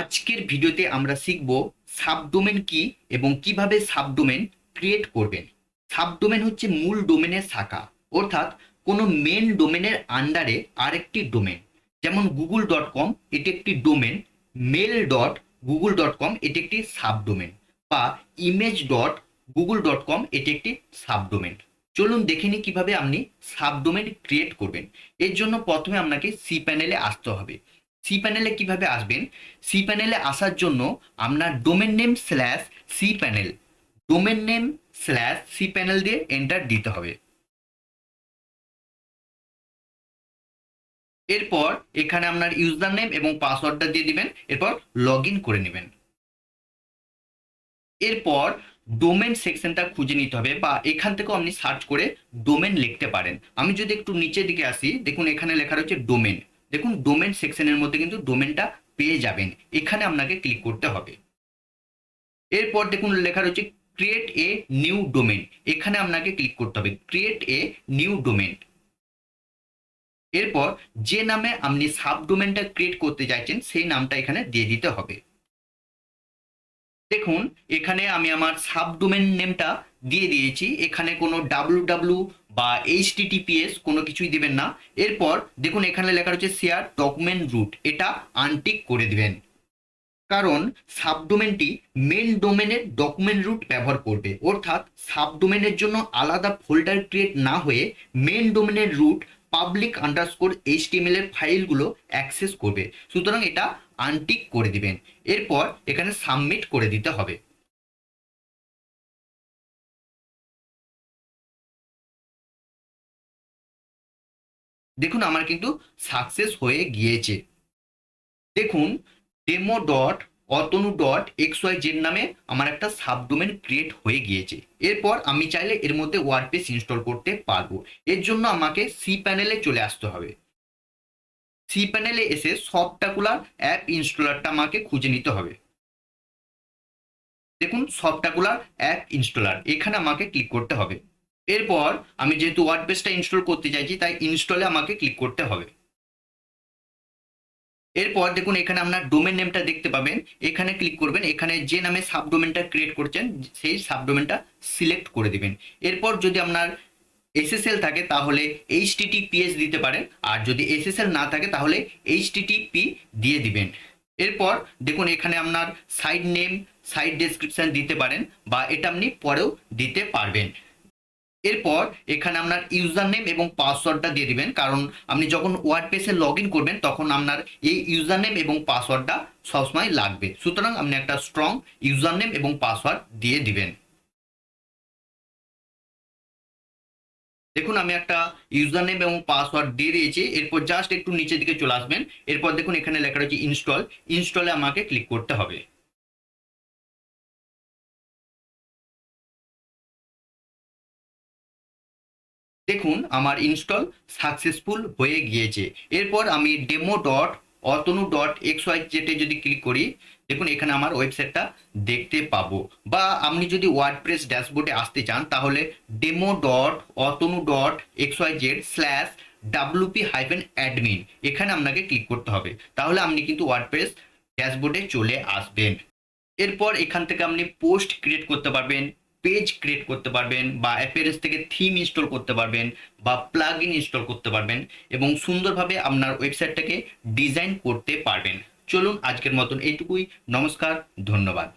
আজকের ভিডিওতে আমরা শিখব সাবডোমেন কি এবং কীভাবে সাবডোমেন ক্রিয়েট করবেন। সাবডোমেন হচ্ছে মূল ডোমেনের শাখা, অর্থাৎ কোনো মেন ডোমেনের আন্ডারে আরেকটি ডোমেন। যেমন গুগল ডট কম এটি একটি domain. Mail dot Google dot com এটি একটি সাবডোমেন। বা image dot Google dot com এটি একটি সাবডোমেন। চলুন দেখে নিই কীভাবে আপনি সাবডোমেন ক্রিয়েট করবেন। এর জন্য প্রথমে আপনাকে সি প্যানেলে আসতে হবে। সি প্যানেলে কীভাবে আসবেন? সি প্যানেলে আসার জন্য আপনার domain name slash C panel domain name slash C panel দিয়ে এন্টার দিতে হবে। এরপর এখানে আপনার ইউজার নেম এবং পাসওয়ার্ডটা দিয়ে দিবেন, এরপর লগ করে নেবেন। এরপর ডোমেন সেকশনটা খুঁজে নিতে হবে বা এখান থেকেও আপনি সার্চ করে ডোমেন লিখতে পারেন। আমি যদি একটু নিচের দিকে আসি, দেখুন এখানে লেখা রয়েছে ডোমেন দেখুন ডোমেন সেকশনের মধ্যে কিন্তু ডোমেনটা পেয়ে যাবেন। এখানে আপনাকে ক্লিক করতে হবে। এরপর দেখুন, লেখা রয়েছে ক্রিয়েট এ নিউ ডোমেন এখানে আপনাকে ক্লিক করতে হবে ক্রিয়েট এ নিউ ডোমেন এরপর যে নামে আপনি সাব ডোমেনটা ক্রিয়েট করতে চাইছেন, সেই নামটা এখানে দিয়ে দিতে হবে। দেখুন, এখানে আমি আমার সাব ডোমেন নেমটা দিয়ে দিয়েছি। এখানে কোনো ডাব্লু ডাব্লু বা এইচ টিটিপিএস কোনো কিছুই দিবেন না। এরপর দেখুন এখানে লেখা রয়েছে শেয়ার ডকুমেন্ট রুট এটা আনটিক করে দিবেন। কারণ সাবডোমেনটি মেন ডোমেনের ডকুমেন্ট রুট ব্যবহার করবে। অর্থাৎ সাবডোমেনের জন্য আলাদা ফোল্ডার ক্রিয়েট না হয়ে মেন ডোমেনের রুট পাবলিক আন্ডারস্কোর এইচটিএমএল এর ফাইলগুলো অ্যাক্সেস করবে। সুতরাং এটা আনটিক করে দিবেন। এরপর এখানে সাবমিট করে দিতে হবে। দেখুন, আমার কিন্তু সাকসেস হয়ে গিয়েছে। দেখুন demo dot Atanu dot X Y Z নামে আমার একটা সাবডোমেন ক্রিয়েট হয়ে গিয়েছে। এরপর আমি চাইলে এর মধ্যে ওয়ার্ডপেস ইনস্টল করতে পারব। এর জন্য আমাকে সি প্যানেলে চলে আসতে হবে। সি প্যানেলে এসে সফটাকুলার অ্যাপ ইনস্টলারটা আমাকে খুঁজে নিতে হবে। দেখুন সফটাকুলার অ্যাপ ইনস্টলার এখানে আমাকে ক্লিক করতে হবে। এরপর আমি যেহেতু ওয়ার্ডপেসটা ইনস্টল করতে চাইছি, তাই ইনস্টলে আমাকে ক্লিক করতে হবে। এরপর দেখুন, এখানে আপনার ডোমেন নেমটা দেখতে পাবেন। এখানে ক্লিক করবেন। এখানে যে নামে সাবডোমেনটা ক্রিয়েট করছেন, সেই সাবডোমেনটা সিলেক্ট করে দিবেন। এরপর যদি আপনার এসএসএল থাকে, তাহলে এইচটিটিপিএস দিতে পারেন। আর যদি এসএসএল না থাকে, তাহলে এইচটিটিপি দিয়ে দিবেন। এরপর দেখুন, এখানে আপনার সাইড নেম সাইড ডেসক্রিপশন দিতে পারেন, বা এটা আপনি পরেও দিতে পারবেন। এরপর এখানে আপনার ইউজার নেম এবং পাসওয়ার্ডটা দিয়ে দিবেন। কারণ আপনি যখন ওয়ার্ড পেজে লগ ইন করবেন, তখন আপনার এই ইউজার নেম এবং পাসওয়ার্ডটা সবসময় লাগবে। সুতরাং আপনি একটা স্ট্রং ইউজার নেম এবং পাসওয়ার্ড দিয়ে দিবেন। দেখুন, আমি একটা ইউজার নেম এবং পাসওয়ার্ড দিয়ে দিয়েছি। এরপর জাস্ট একটু নিচের দিকে চলে আসবেন। এরপর দেখুন, এখানে লেখা রয়েছে ইনস্টল ইনস্টলে আমাকে ক্লিক করতে হবে। দেখুন, আমার ইনস্টল সাকসেসফুল হয়ে গিয়েছে। এরপর আমি demo dot Atanu dot X Y জেটে যদি ক্লিক করি, দেখুন, এখানে আমার ওয়েবসাইটটা দেখতে পাবো। বা আপনি যদি ওয়ার্ডপ্রেস ড্যাশবোর্ডে আসতে চান, তাহলে demo dot Atanu dot X Y Z slash WP hyphen admin এখানে আপনাকে ক্লিক করতে হবে। তাহলে আপনি কিন্তু ওয়ার্ডপ্রেস ড্যাশবোর্ডে চলে আসবেন। এরপর এখান থেকে আপনি পোস্ট ক্রিয়েট করতে পারবেন। পেজ ক্রিয়েট করতে পারবেন বা অ্যাপেরেস থেকে থিম ইনস্টল করতে পারবেন বা প্লাগ ইন ইনস্টল করতে পারবেন এবং সুন্দরভাবে আপনার ওয়েবসাইটটাকে ডিজাইন করতে পারবেন। চলুন আজকের মতন এইটুকুই। নমস্কার, ধন্যবাদ।